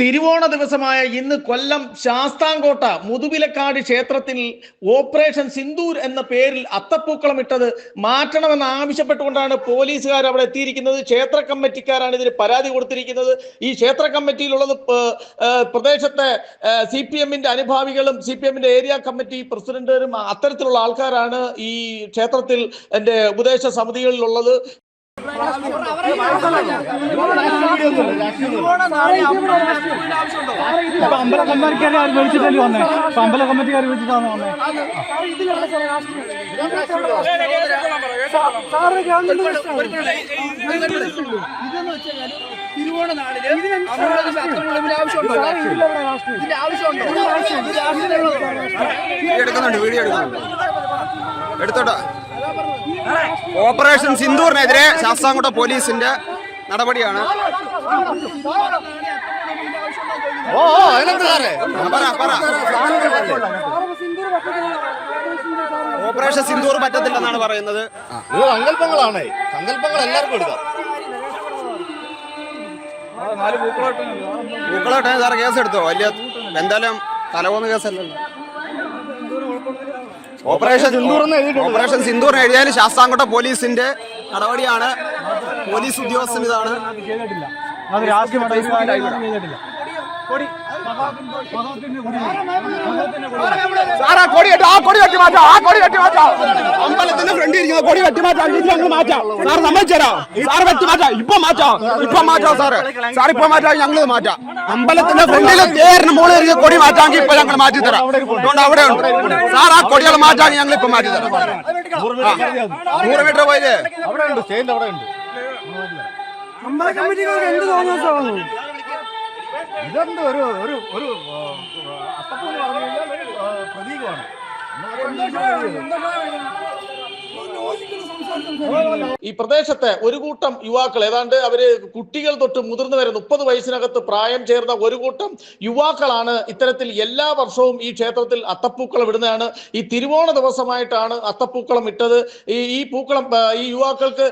തിരുവോണ ദിവസമായ ഇന്ന് കൊല്ലം ശാസ്താംകോട്ട മുതുവിലക്കാട് ക്ഷേത്രത്തിൽ ഓപ്പറേഷൻ സിന്ദൂർ എന്ന പേരിൽ അത്തപ്പൂക്കളം ഇട്ടത് മാറ്റണമെന്ന് ആവശ്യപ്പെട്ടുകൊണ്ടാണ് പോലീസുകാർ അവിടെ എത്തിയിരിക്കുന്നത്. ക്ഷേത്ര കമ്മിറ്റിക്കാരാണ് ഇതിന് പരാതി കൊടുത്തിരിക്കുന്നത്. ഈ ക്ഷേത്ര കമ്മിറ്റിയിലുള്ളത് പ്രദേശത്തെ സി പി എമ്മിന്റെ അനുഭാവികളും സി പി എമ്മിന്റെ ഏരിയ കമ്മിറ്റി പ്രസിഡന്റും അത്തരത്തിലുള്ള ആൾക്കാരാണ് ഈ ക്ഷേത്രത്തിൽ എന്റെ ഉപദേശ സമിതികളിലുള്ളത്. അമ്പല കമ്മിറ്റിക്കാരെ ആര് വിളിച്ചിട്ടല്ലേ വന്നേ അപ്പൊ അമ്പല കമ്മിറ്റിക്കാർ വിളിച്ചിട്ടാണ് വന്നേ തിരുവോണ നാളിൽ അമൃത ശാസ്ത്രങ്ങൾ ഇതിന് ആവശ്യമുണ്ടോ? ആവശ്യമുണ്ടോ എടുക്കുന്നുണ്ട് വീഡിയോ എടുക്കുന്നുണ്ട്. എടുത്തോട്ടോ. ഓപ്പറേഷൻ സിന്ദൂറിനെതിരെ ശാസ്താംകോട്ട പോലീസിന്റെ നടപടിയാണ്. ഓ പറ പറ. ഓപ്പറേഷൻ സിന്ദൂർ പറ്റത്തില്ലെന്നാണ് പറയുന്നത്. ഇത് സങ്കല്പങ്ങളാണേ. സങ്കല്പങ്ങൾ എല്ലാവർക്കും എടുക്കാം. പൂക്കളോട്ടെ സാറ് കേസ് എടുത്തോ വലിയ എന്തായാലും തലവോന്ന് കേസല്ലല്ലോ ഓപ്പറേഷൻ ഓപ്പറേഷൻ സിന്ദൂർ എഴുതിയാൽ ശാസ്താംകോട്ട പോലീസിന്റെ നടപടിയാണ്. പോലീസ് ഉദ്യോഗസ്ഥൻ ഇതാണ്. അത് രാഷ്ട്രീയ സാറാ കൊടി കെട്ടി ആ കൊടി കെട്ടി മാറ്റാം ആ കൊടി കെട്ടി മാറ്റാം. അമ്പലത്തിന്റെ ഫ്രണ്ടിൽ ഇരിക്കുന്ന കൊടി കെട്ടി മാറ്റാം ഇത് ഞങ്ങൾ മാറ്റാം. സാർ സമ്മതിച്ചരാ? സാർ വെട്ടി മാറ്റാം ഇപ്പൊ മാറ്റാം ഇപ്പൊ മാറ്റാം സാറ്. സാർ ഇപ്പൊ മാറ്റാം ഞങ്ങൾ മാറ്റാം. അമ്പലത്തിന്റെ ഫ്രണ്ടിൽ തേരിന് മുകളിൽ ഇരിക്കുന്ന കൊടി മാറ്റാമെങ്കിൽ ഇപ്പൊ ഞങ്ങൾ മാറ്റി തരാം. അതുകൊണ്ട് അവിടെ ഉണ്ട്. സാർ ആ കൊടികൾ മാറ്റാമെങ്കിൽ ഞങ്ങൾ ഇപ്പൊ മാറ്റി തരാം. നൂറ് മീറ്റർ പോയില്ലേ അവിടെ ഉണ്ട് സ്റ്റേജിന്റെ അവിടെ ഉണ്ട്. ഇതെന്ത് ഒരു ഒരു ഒരു എന്ന് പറഞ്ഞു കഴിഞ്ഞാൽ പ്രതീകമാണ്. ഈ പ്രദേശത്തെ ഒരു കൂട്ടം യുവാക്കൾ ഏതാണ്ട് അവർ കുട്ടികൾ തൊട്ട് മുതിർന്നു വരെ മുപ്പത് വയസ്സിനകത്ത് പ്രായം ചേർന്ന ഒരു കൂട്ടം യുവാക്കളാണ് ഇത്തരത്തിൽ എല്ലാ വർഷവും ഈ ക്ഷേത്രത്തിൽ അത്തപ്പൂക്കളം ഇടുന്നതാണ്. ഈ തിരുവോണ ദിവസമായിട്ടാണ് അത്തപ്പൂക്കളം ഇട്ടത്. ഈ ഈ പൂക്കളം ഈ യുവാക്കൾക്ക്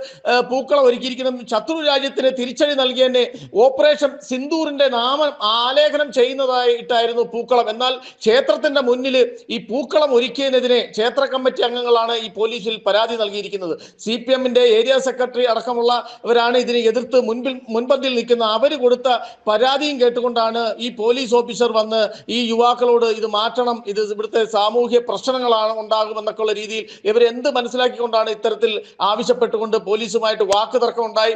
പൂക്കളം ഒരുക്കിയിരിക്കുന്ന ശത്രു രാജ്യത്തിന് തിരിച്ചടി നൽകിയതിന്റെ ഓപ്പറേഷൻ സിന്ദൂറിന്റെ നാമം ആലേഖനം ചെയ്യുന്നതായിട്ടായിരുന്നു പൂക്കളം. എന്നാൽ ക്ഷേത്രത്തിന്റെ മുന്നിൽ ഈ പൂക്കളം ഒരുക്കിയതിനെതിരെ ക്ഷേത്ര കമ്മിറ്റി അംഗങ്ങളാണ് ഈ പോലീസിൽ പരാതി നൽകിയിരിക്കുന്നത്. സി പി എമ്മിന്റെ ഏരിയ സെക്രട്ടറി അടക്കമുള്ളവരാണ് ഇതിനെ എതിർത്ത് മുൻപിൽ മുൻപന്തിയിൽ നിൽക്കുന്ന. അവർ കൊടുത്ത പരാതിയും കേട്ടുകൊണ്ടാണ് ഈ പോലീസ് ഓഫീസർ വന്ന് ഈ യുവാക്കളോട് ഇത് മാറ്റണം ഇത് ഇവിടുത്തെ സാമൂഹ്യ പ്രശ്നങ്ങളാണ് ഉണ്ടാകുമെന്നൊക്കെ ഉള്ള രീതിയിൽ ഇവർ എന്ത് മനസ്സിലാക്കിക്കൊണ്ടാണ് ഇത്തരത്തിൽ ആവശ്യപ്പെട്ടുകൊണ്ട് പോലീസുമായിട്ട് വാക്ക് തർക്കം ഉണ്ടായി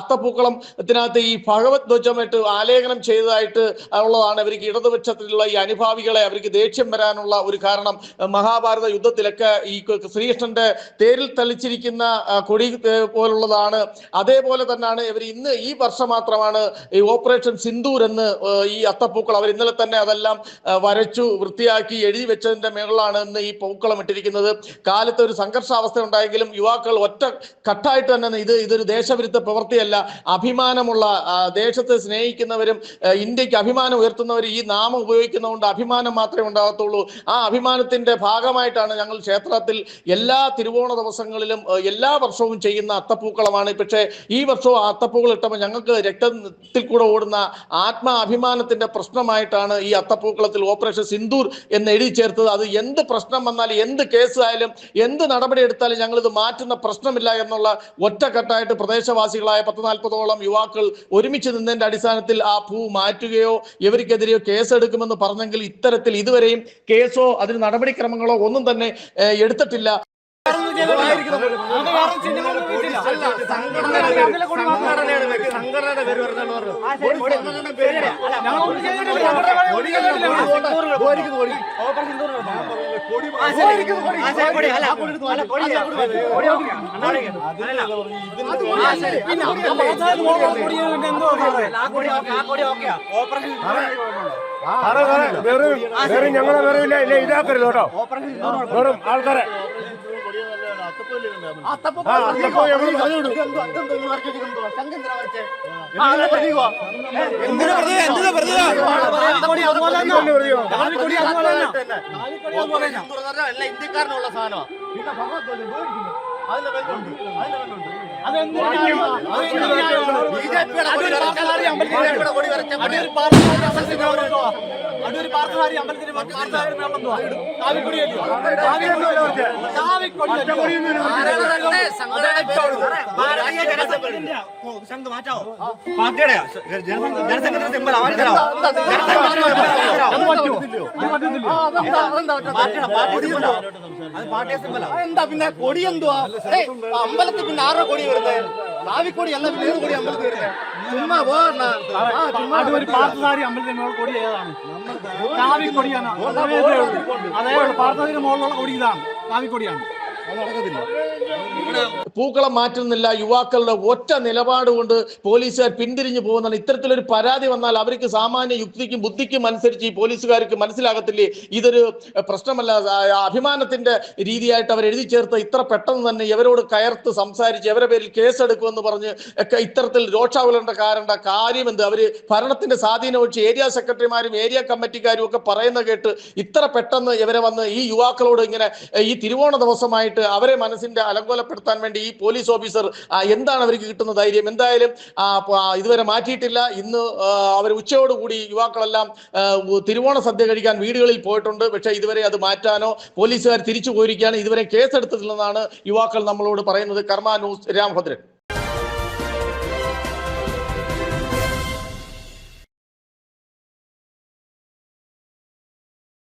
അത്തപ്പൂക്കളം അത്തപ്പൂക്കളത്തിനകത്ത് ഈ ഭഗവത് ധ്വജമായിട്ട് ആലേഖനം ചെയ്തതായിട്ട് ഉള്ളതാണ്. അവർക്ക് ഇടതുപക്ഷത്തിലുള്ള ഈ അനുഭാവികളെ അവർക്ക് ദേഷ്യം വരാനുള്ള ഒരു കാരണം. മഹാഭാരത യുദ്ധത്തിലൊക്കെ ഈ ശ്രീകൃഷ്ണന്റെ തേരിൽ തളിച്ചിരിക്കുന്ന ആ, കൊടി പോലുള്ളതാണ്. അതേപോലെ തന്നെയാണ് ഇവർ ഇന്ന് ഈ വർഷം മാത്രമാണ് ഈ ഓപ്പറേഷൻ സിന്ദൂർ എന്ന് ഈ അത്തപ്പൂക്കൾ അവർ ഇന്നലെ തന്നെ അതെല്ലാം വരച്ചു വൃത്തിയാക്കി എഴുതി വെച്ചതിന്റെ മേളിലാണ് ഇന്ന് ഈ പൂക്കളം ഇട്ടിരിക്കുന്നത്. കാലത്ത് ഒരു സംഘർഷാവസ്ഥ ഉണ്ടായെങ്കിലും യുവാക്കൾ ഒറ്റ കട്ടായിട്ട് തന്നെ ഇത് ഇതൊരു ദേശവിരുദ്ധ പ്രവൃത്തിയല്ല. അഭിമാനമുള്ള ദേശത്തെ സ്നേഹിക്കുന്നവരും ഇന്ത്യയ്ക്ക് അഭിമാനം ഉയർത്തുന്നവരും ഈ നാമം ഉപയോഗിക്കുന്നതുകൊണ്ട് അഭിമാനം മാത്രമേ ഉണ്ടാകത്തുള്ളൂ. ആ അഭിമാനത്തിന്റെ ഭാഗമായിട്ടാണ് ഞങ്ങൾ ക്ഷേത്രത്തിൽ എല്ലാ തിരുവോണ ദിവസങ്ങളിലും എല്ലാ വർഷവും ചെയ്യുന്ന അത്തപ്പൂക്കളമാണ്. പക്ഷേ ഈ വർഷവും ആ അത്തപ്പൂക്കൾ ഇട്ടപ്പോൾ ഞങ്ങൾക്ക് രക്തത്തിൽ കൂടെ ഓടുന്ന ആത്മാഭിമാനത്തിന്റെ പ്രശ്നമായിട്ടാണ് ഈ അത്തപ്പൂക്കളത്തിൽ ഓപ്പറേഷൻ സിന്ദൂർ എന്ന് എഴുതി ചേർത്തത്. അത് എന്ത് പ്രശ്നം വന്നാലും എന്ത് കേസ് ആയാലും എന്ത് നടപടി എടുത്താലും ഞങ്ങൾ ഇത് മാറ്റുന്ന പ്രശ്നമില്ല എന്നുള്ള ഒറ്റക്കെട്ടായിട്ട് പ്രദേശവാസികളായ പത്ത് നാൽപ്പതോളം യുവാക്കൾ ഒരുമിച്ച് നിന്നതിന്റെ അടിസ്ഥാനത്തിൽ ആ പൂ മാറ്റുകയോ ഇവർക്കെതിരെയോ കേസെടുക്കുമെന്ന് പറഞ്ഞെങ്കിൽ ഇത്തരത്തിൽ ഇതുവരെയും കേസോ അതിന് നടപടിക്രമങ്ങളോ ഒന്നും തന്നെ എടുത്തിട്ടില്ല. സംഘടനയുടെ പേര് വെറും ഞങ്ങളെ വെറും ഇല്ല ഇല്ല ഇതാക്കരുത് കേട്ടോ വെറും ആൾക്കാരെ ഇന്ത്യക്കാരനുള്ള സാധനമാണ് അതിന്റെ വെല്ലുണ്ട് അതിന്റെ വെല്ലുണ്ട് പാർത്ഥസാരി മാറ്റാവോ പാർട്ടിയുടെ ജനസംഘത്തിന്റെ എന്താ പിന്നെ? കൊടി എന്തുവാ? അമ്പലത്തിൽ പിന്നെ ആരുടെ കൊടി വരുന്നത്. കാവിക്കൊടി അല്ല പിന്നെ ഏത് അമ്പലത്തിൽ വരുന്നത്? ചുമ്മാ പോകണ്ട ആ അത് ഒരു പാർത്ഥസാരി അമ്പലത്തിന് മുകളിൽ കൊടി ഏതാണ്? കാവിക്കൊടിയാണ് അതേ ഉള്ളൂ. പാർത്ഥസാരിയുടെ മുകളിലുള്ള കൊടി ഇതാണ്. കാവിക്കൊടിയാണ് പൂക്കളം മാറ്റുന്നില്ല യുവാക്കളുടെ ഒറ്റ നിലപാട് കൊണ്ട് പോലീസുകാർ പിന്തിരിഞ്ഞു പോകുന്നതാണ്. ഇത്തരത്തിലൊരു പരാതി വന്നാൽ അവർക്ക് സാമാന്യ യുക്തിക്കും ബുദ്ധിക്കും അനുസരിച്ച് ഈ പോലീസുകാർക്ക് മനസ്സിലാകത്തില്ലേ? ഇതൊരു പ്രശ്നമല്ല. അഭിമാനത്തിന്റെ രീതിയായിട്ട് അവർ എഴുതി ചേർത്ത് ഇത്ര പെട്ടെന്ന് തന്നെ ഇവരോട് കയർത്ത് സംസാരിച്ച് ഇവരെ പേരിൽ കേസെടുക്കുമെന്ന് പറഞ്ഞ് ഒക്കെ ഇത്തരത്തിൽ രോക്ഷാകുലണ്ട കാരണ്ട കാര്യം എന്ത് അവർ ഭരണത്തിന്റെ സ്വാധീനം ഏരിയ സെക്രട്ടറിമാരും ഏരിയ കമ്മിറ്റിക്കാരും ഒക്കെ പറയുന്ന കേട്ട് ഇത്ര പെട്ടെന്ന് ഇവരെ വന്ന് ഈ യുവാക്കളോട് ഇങ്ങനെ ഈ തിരുവോണ ദിവസമായിട്ട് അവരെ മനസ്സിന്റെ അലങ്കോലപ്പെടുത്താൻ വേണ്ടി ഈ പോലീസ് ഓഫീസർ എന്താണ് അവർക്ക് കിട്ടുന്ന ധൈര്യം? എന്തായാലും ഇതുവരെ മാറ്റിയിട്ടില്ല. ഇന്ന് അവർ ഉച്ചയോടുകൂടി യുവാക്കളെല്ലാം തിരുവോണ സദ്യ കഴിക്കാൻ വീടുകളിൽ പോയിട്ടുണ്ട്. പക്ഷേ ഇതുവരെ അത് മാറ്റാനോ പോലീസുകാർ തിരിച്ചു പോയിരിക്കുകയാണ്. ഇതുവരെ കേസെടുത്തിട്ടില്ലെന്നാണ് യുവാക്കൾ നമ്മളോട് പറയുന്നത്. കർമ്മ ന്യൂസ് രാമഭദ്രൻ.